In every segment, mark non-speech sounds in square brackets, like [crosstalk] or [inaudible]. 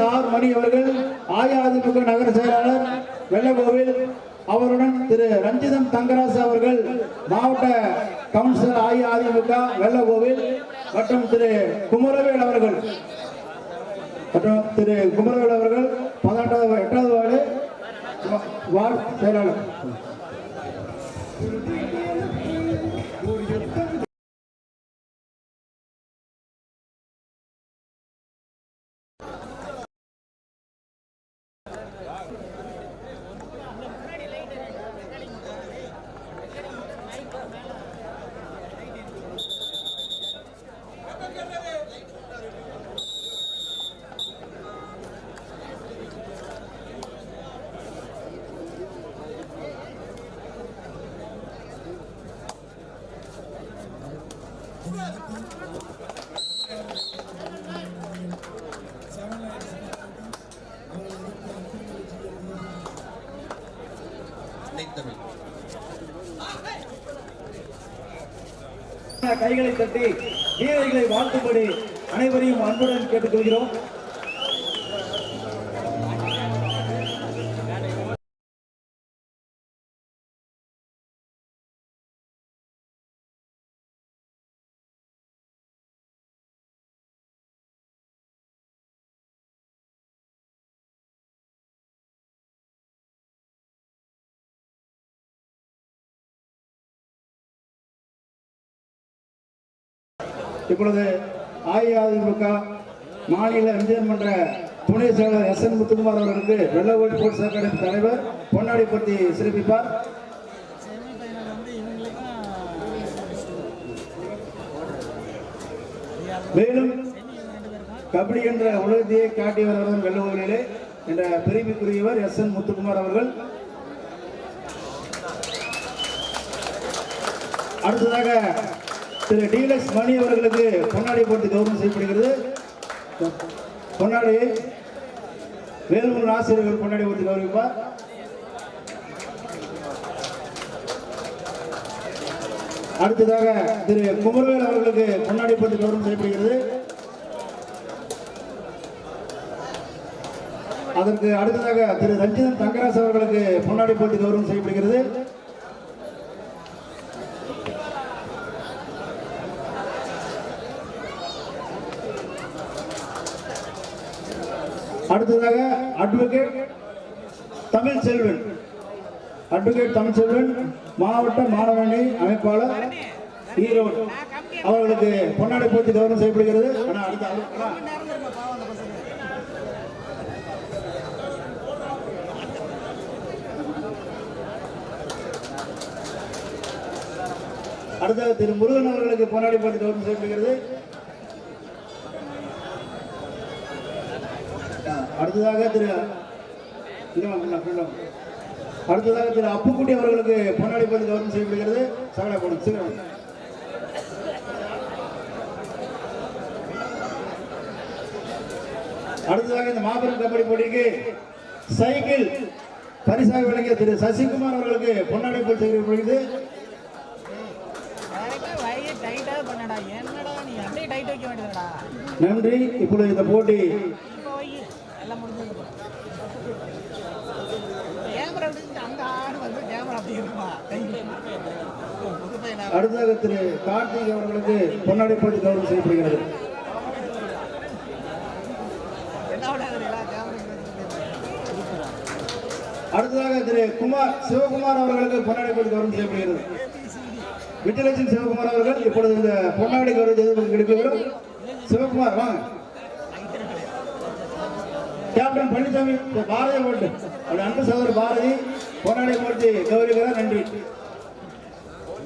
R மணி அவர்கள் அஇஅதிமுக நகர செயலாளர் வெள்ளகோவில் அவருடன் திரு ரஞ்சிதம் தங்கராசு அவர்கள் மாவட்ட கவுன்சிலர் அஇஅதிமுக வெள்ளகோவில் மற்றும் திரு குமரவேல் அவர்கள். மற்றும் திரு குமரவேல் அவர்கள் பதினெட்டாவது எட்டாவது வார்டு வார்டு செயலாளர். கைகளை தட்டி வீரர்களை வாழ்த்தும்படி அனைவரையும் அன்புடன் கேட்டுக்கொள்கிறோம். இப்பொழுது அஇஅதிமுக மாநில இளைஞர் மன்ற துணை செயலாளர் எஸ் என் முத்துக்குமார் அவர்களுக்கு வெள்ளவோடி ஸ்போர்ட்ஸ் அகாடமி தலைவர் பொன்னாடி பற்றி சிறப்பிப்பார். மேலும் கபடி என்ற உலகத்தையே காட்டி அவர்கள் வெள்ளவோடிலே என்ற பெருமைக்குரியவர் எஸ் என் முத்துக்குமார் அவர்கள். அடுத்ததாக திரு டீலக்ஸ் மணி அவர்களுக்கு பொன்னாடி போட்டு கௌரவம் செய்யப்படுகிறது பொன்னாடி வேலூர் ஆசிரியர்கள் பொன்னாடி போட்டு கௌரவிப்பார் அடுத்ததாக திரு குமரவேல் அவர்களுக்கு பொன்னாடி போட்டு கௌரவம் செய்யப்படுகிறது அதற்கு அடுத்ததாக திரு ரஞ்சிதன் தங்கராஜ் அவர்களுக்கு பொன்னாடி போட்டு கௌரவம் செய்யப்படுகிறது அடுத்ததாக அட்வொகேட் தமிழ் செல்வன். அட்வொகேட் தமிழ் செல்வன் மாவட்ட மாணவணி அமைப்பாளர் ஈரோடு. அவர்களுக்கு பொன்னாடை போட்டி கௌரவம் செய்யப்படுகிறது. அடுத்த திரு முருகன் அவர்களுக்கு பொன்னாடி போட்டி கௌரவம் செய்யப்படுகிறது. அடுத்ததாக திரு. அடுத்ததாக திரு அப்புக்குட்டி அவர்களுக்கு பொன்னாடி பள்ளி கவர்னம் செய்யப்படுகிறது. சகல போடும் சீக்கிரம். அடுத்ததாக இந்த மாபெரும் கபடி போட்டிக்கு சைக்கிள் பரிசாக வழங்கிய திரு சசிகுமார் அவர்களுக்கு பொன்னாடி பள்ளி செய்யப்படுகிறது. நன்றி. இப்பொழுது இந்த போட்டி இப்போ வை எல்லாம் முடிஞ்சது கேமரா விட்டு அந்த ஆடு வந்து கேமரா அப்படி இருக்குமா புது பையனா அடுத்ததாக திரு கார்த்திக் அவர்களுக்கு பொன்னாடி போட்டி கௌரவம் செய்யப்படுகிறது. அடுத்ததாக திரு குமார் சிவகுமார் அவர்களுக்கு பொன்னாடி போட்டு கௌரவம் செய்யப்படுகிறது. விஜயலட்சுமி சிவகுமார் அவர்கள் இப்பொழுது இந்த பொன்னாடி கௌரவம் எதிர்ப்பு கிடைக்கிறார் சிவகுமார் வாங்க. கேப்டன் பழனிசாமி பாரதி போட்டு. அவருடைய அன்பு சகோதரர் பாரதி பொன்னாடி போட்டு கௌரவிக்கிறார். நன்றி.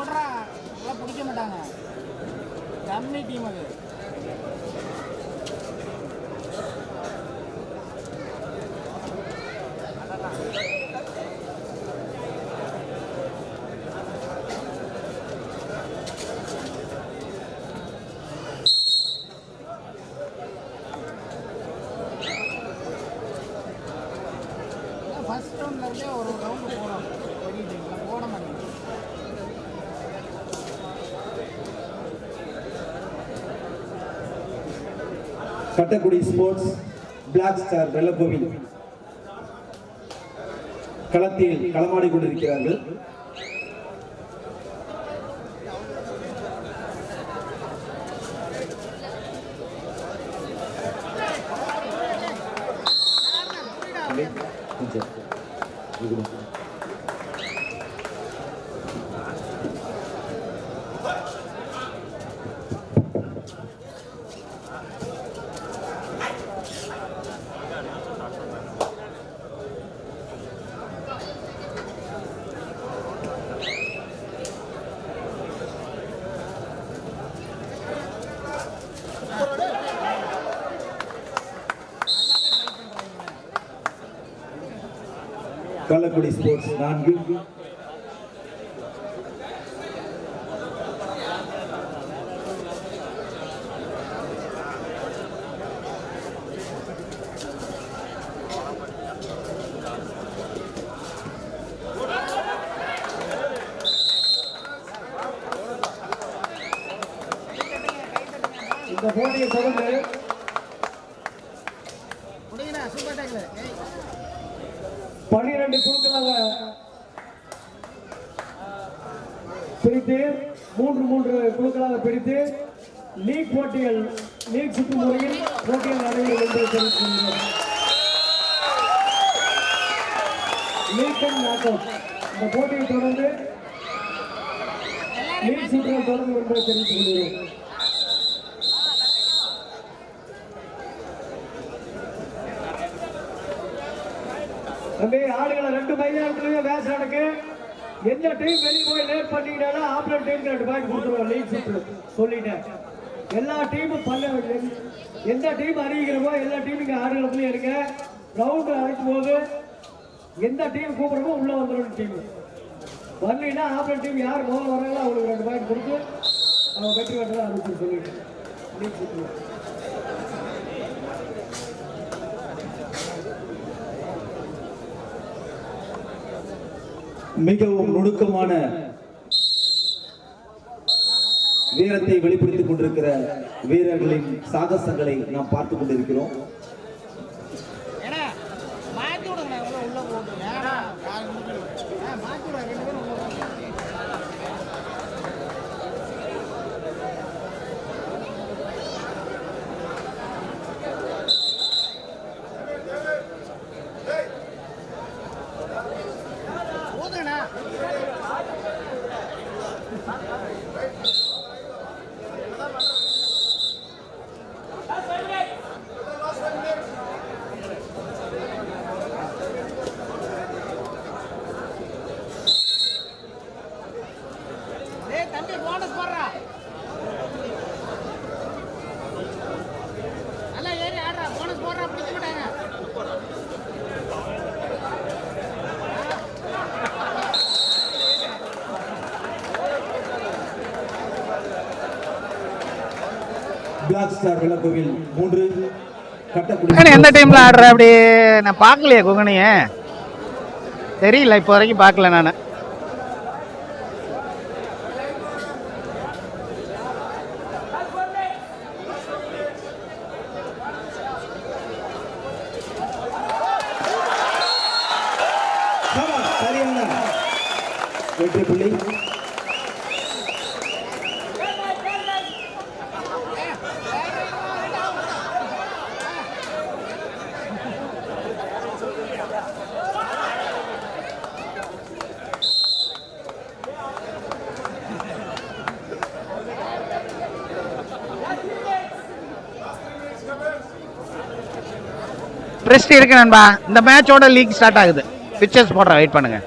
வேறு அதெல்லாம் பிடிக்க மாட்டாங்க. கம்மி டீம் அது. ஃபர்ஸ்ட் ரவுண்ட்லேருந்தே ஒரு ரவுண்டு போகிறோம் பெரிய டீம்ல போட மாட்டேங்குது Kattakudi sports black star Vellakovil களத்தில் களமாடி கொண்டிருக்கிறார்கள். கள்ளக்குடி ஸ்போர்ட்ஸ் நான்கு. இந்த போட்டியை தொடர்ந்து முடியுண்ணா சூப்பர் டேக்கில் பன்னிரண்டு குழுக்களாக பிரித்து மூன்று மூன்று குழுக்களாக பிரித்து லீக் போட்டிகள் லீக் சுற்று முறையில் போட்டிகள் நடைபெறும் என்று தெரிவிக்கின்றோம் லீக் அண்ட் நாக் அவுட். இந்த போட்டியை தொடர்ந்து லீக் சுற்றுகள் தொடரும் என்று தெரிவித்துக் கொள்கிறோம் தம்பி ஆடுகளை ரெண்டு மைதானத்துலயும் மேட்ச் நடக்கு எந்த டீம் வெளியே போய் லேட் பண்ணிட்டாலும் ஆப்பரன் டீமுக்கு ரெண்டு பாயிண்ட் கொடுத்துருவோம் லீட் சுற்று சொல்லிட்டேன். எல்லா டீமும் பண்ண எந்த டீம் அறிவிக்கிறமோ எல்லா டீமும் இங்கே ஆறு இடத்துலயும் இருக்க ரவுண்டு அழைக்கும் போது எந்த டீம் கூப்பிடுறமோ உள்ளே வந்துடும் டீம் வரலைன்னா ஆப்பரன் டீம் யார் முதல்ல வராங்களோ அவங்களுக்கு ரெண்டு பாயிண்ட் கொடுத்து அவங்க வெற்றி பெற்றதா அனுப்பிச்சு சொல்லிட்டு லீட் சுற்று மிகவும் நுணுக்கமான வீரத்தை வெளிப்படுத்திக் கொண்டிருக்கிற வீரர்களின் சாகசங்களை நாம் பார்த்து கொண்டிருக்கிறோம் ஏன்னா மாற்றி விடுங்க உள்ள உள்ள போட்டு ஏன்னா யார் ஆ மாற்றி விடுங்க ரெண்டு பேரும் உள்ள போட்டு போதுங்கண்ணா டேய் தம்பி போனஸ் போடுறா நல்லா ஏறி ஆடுறா போனஸ் போடுறா பிடிக்க மாட்டாங்க பிளாக் ஸ்டார் மூன்று கட்டக்குடி எந்த டைம்ல ஆடுற? அப்படி நான் பார்க்கலையே குகனிய தெரியல இப்போ வரைக்கும் பார்க்கல நான் வெற்றி புள்ளி ட்ரெஸ்ட் இருக்கு நண்பா. இந்த மேட்சோட லீக் ஸ்டார்ட் ஆகுது. பிக்சர்ஸ் போடுறேன். வெயிட் பண்ணுங்க.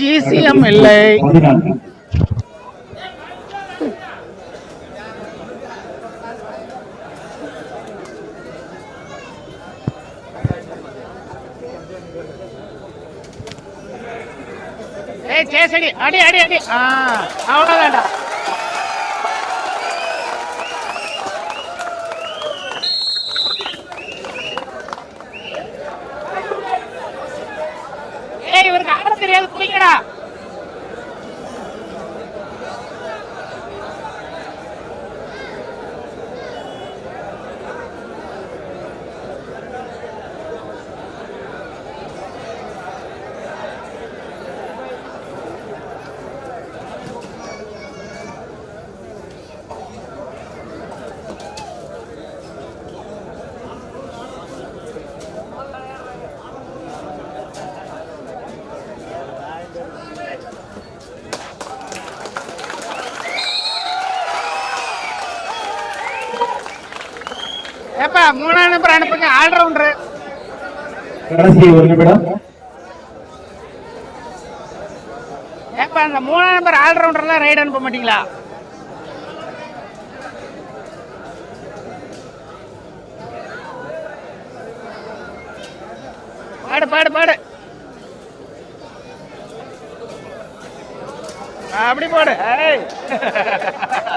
ஜிசிஎம் இல்லை. చేసడి అడి అడి అడి. అవ్వదంట ஏப்பா மூணாம் நம்பர் அனுப்புங்க ஆல்ரவுண்டர் கடைசி ஒரு நிமிடம். ஏப்பா அந்த மூணாம் நம்பர் ஆல்ரவுண்டர்லாம் ரைடு அனுப்ப மாட்டீங்களா? பாடு பாடு பாடு. அப்படி போடு. ஏய். [laughs]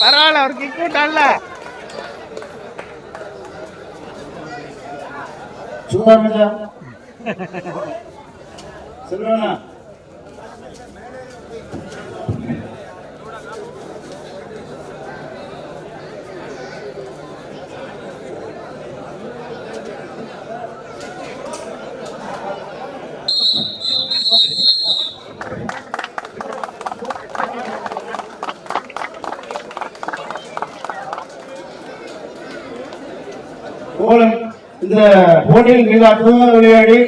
பரவாயில்ல ஒரு கிக் விட்டான்ல சும்மா செல்வனா கோலம் இந்த போட்டியில் மிக அற்புதமாக விளையாடி